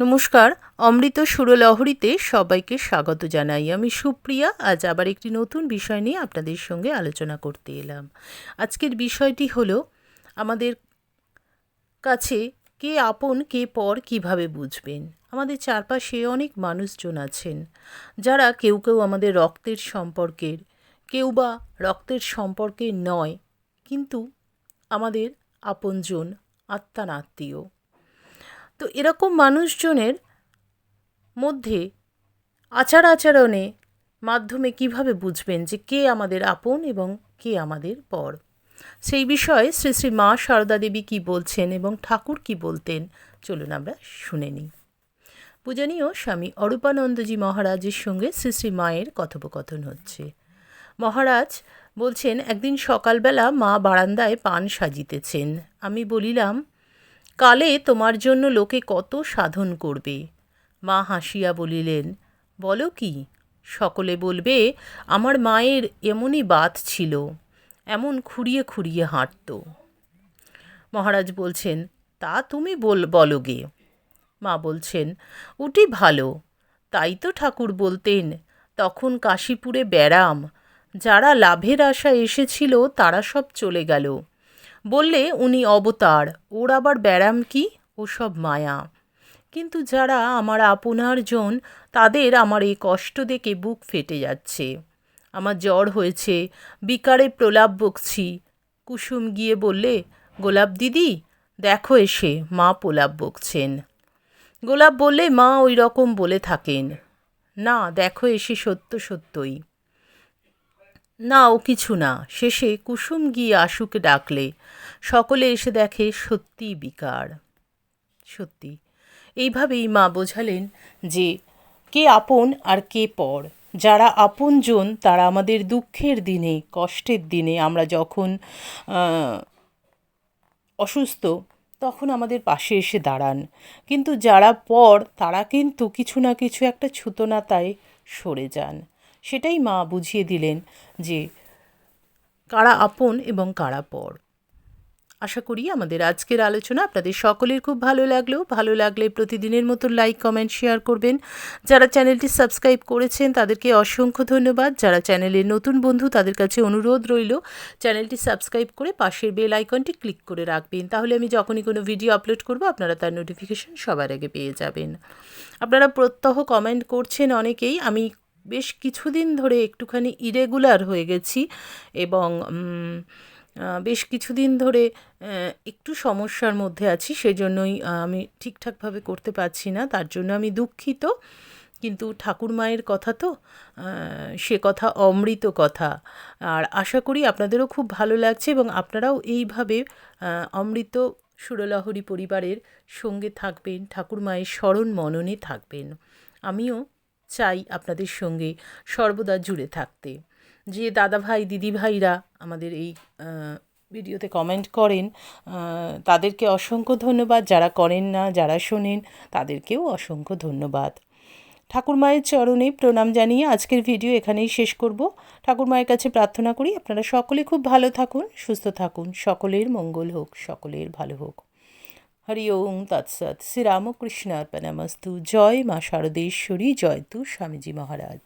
নমস্কার, অমৃত সুরলহরীতে সবাইকে স্বাগত জানাই আমি সুপ্রিয়া। আজ আবার একটি নতুন বিষয় নিয়ে আপনাদের সঙ্গে আলোচনা করতে এলাম। আজকের বিষয়টি হলো, আমাদের কাছে কে আপন, কে পর কীভাবে বুঝবেন? আমাদের চারপাশে অনেক মানুষজন আছেন, যারা কেউ কেউ আমাদের রক্তের সম্পর্কের, কেউ বা রক্তের সম্পর্কে নয়, কিন্তু আমাদের আপনজন, আত্মার আত্মীয়। তো এরকম মানুষজনের মধ্যে আচার আচরণে মাধ্যমে কীভাবে বুঝবেন যে কে আমাদের আপন এবং কে আমাদের পর? সেই বিষয়ে শ্রী শ্রী মা সারদা দেবী কী বলছেন এবং ঠাকুর কি বলতেন, চলুন আমরা শুনে নিই। পূজনীয় স্বামী অরূপানন্দজি মহারাজের সঙ্গে শ্রী শ্রী মায়ের কথোপকথন হচ্ছে। মহারাজ বলছেন, একদিন সকালবেলা মা বারান্দায় পান সাজিতেছেন। আমি বলিলাম কালে তোমার জন্য লোকে কত সাধন করবে? মা হাসিয়া বলিলেন, বলো কি? সকলে বলবে, আমার মায়ের এমনই বাত ছিল, এমন খুঁড়িয়ে খুঁড়িয়ে হাঁটত। মহারাজ বলছেন, তা তুমি বল, বলো গে। মা বলছেন, উটি ভালো, তাই তো ঠাকুর বলতেন, তখন কাশীপুরে ব্যারাম, যারা লাভের আশা এসেছিল তারা সব চলে গেল। বললে উনি অবতার, ওর আবার ব্যারাম কি? ওসব মায়া। কিন্তু যারা আমার আপনার জন তাদের আমার এই কষ্ট দেখে বুক ফেটে যাচ্ছে। আমার জ্বর হয়েছে, বিকারে প্রলাপ বকছি। কুসুম গিয়ে বললে, গোলাপ দিদি, দেখো এসে, মা প্রলাপ বকছেন। গোলাপ বললে, মা ওই রকম বলে থাকেন। না, দেখো এসে সত্য সত্যই। না ও কিছু না। শেষে কুসুম গিয়ে আশুকে ডাকলে। সকলে এসে দেখে সত্যি বিকার। সত্যি। এইভাবেই মা বোঝালেন যে, কে আপন আর কে পর। যারা আপনজন, তারা আমাদের দুঃখের দিনে, কষ্টের দিনে আমরা যখন অসুস্থ, তখন আমাদের পাশে এসে দাঁড়ান। কিন্তু যারা পর, তারা কিন্তু কিছু না কিছু একটা ছুতোনাতায় সরে যান। সেটাই মা বুঝিয়ে দিলেন যে কারা আপন এবং কারা পর। আশা করি আমাদের আজকের আলোচনা আপনাদের সকলের খুব ভালো লাগলেও ভালো লাগলে প্রতিদিনের মতো লাইক কমেন্ট শেয়ার করবেন। যারা চ্যানেলটি সাবস্ক্রাইব করেছেন, তাদেরকে অসংখ্য ধন্যবাদ। যারা চ্যানেলের নতুন বন্ধু, তাদের কাছে অনুরোধ রইল, চ্যানেলটি সাবস্ক্রাইব করে পাশের বেল আইকনটি ক্লিক করে রাখবেন। তাহলে আমি যখনই কোনো ভিডিও আপলোড করব, আপনারা তার নোটিফিকেশন সবার আগে পেয়ে যাবেন। আপনারা প্রত্যহ কমেন্ট করছেন অনেকেই। আমি বেশ কিছুদিন ধরে একটুখানি ইরেগুলার হয়ে গেছি এবং বেশ কিছুদিন ধরে একটু সমস্যার মধ্যে আছি, সেজন্যই আমি ঠিকঠাকভাবে করতে পারছি না, তার জন্য আমি দুঃখিত। কিন্তু ঠাকুর মায়ের কথা তো সে কথা অমৃত কথা। আর আশা করি আপনাদেরও খুব ভালো লাগছে এবং আপনারাও এইভাবে অমৃত সুরলহরী পরিবারের সঙ্গে থাকবেন, ঠাকুর মায়ের স্মরণ মননে থাকবেন। আমিও চাই আপনাদের সঙ্গে সর্বদা জুড়ে থাকতে। যে দাদাভাই, দিদিভাইরা আমাদের এই ভিডিওতে কমেন্ট করেন তাদেরকে অসংখ্য ধন্যবাদ। যারা করেন না, যারা শোনেন, তাদেরকেও অসংখ্য ধন্যবাদ। ঠাকুর মায়ের চরণে প্রণাম জানিয়ে আজকের ভিডিও এখানেই শেষ করব। ঠাকুর মায়ের কাছে প্রার্থনা করি, আপনারা সকলে খুব ভালো থাকুন, সুস্থ থাকুন, সকলের মঙ্গল হোক, সকলের ভালো হোক। হরি ওং তৎসৎ শ্রীরামকৃষ্ণ অর্পণামস্তু জয় মা শারদেশ্বরী জয় তু স্বামীজি মহারাজ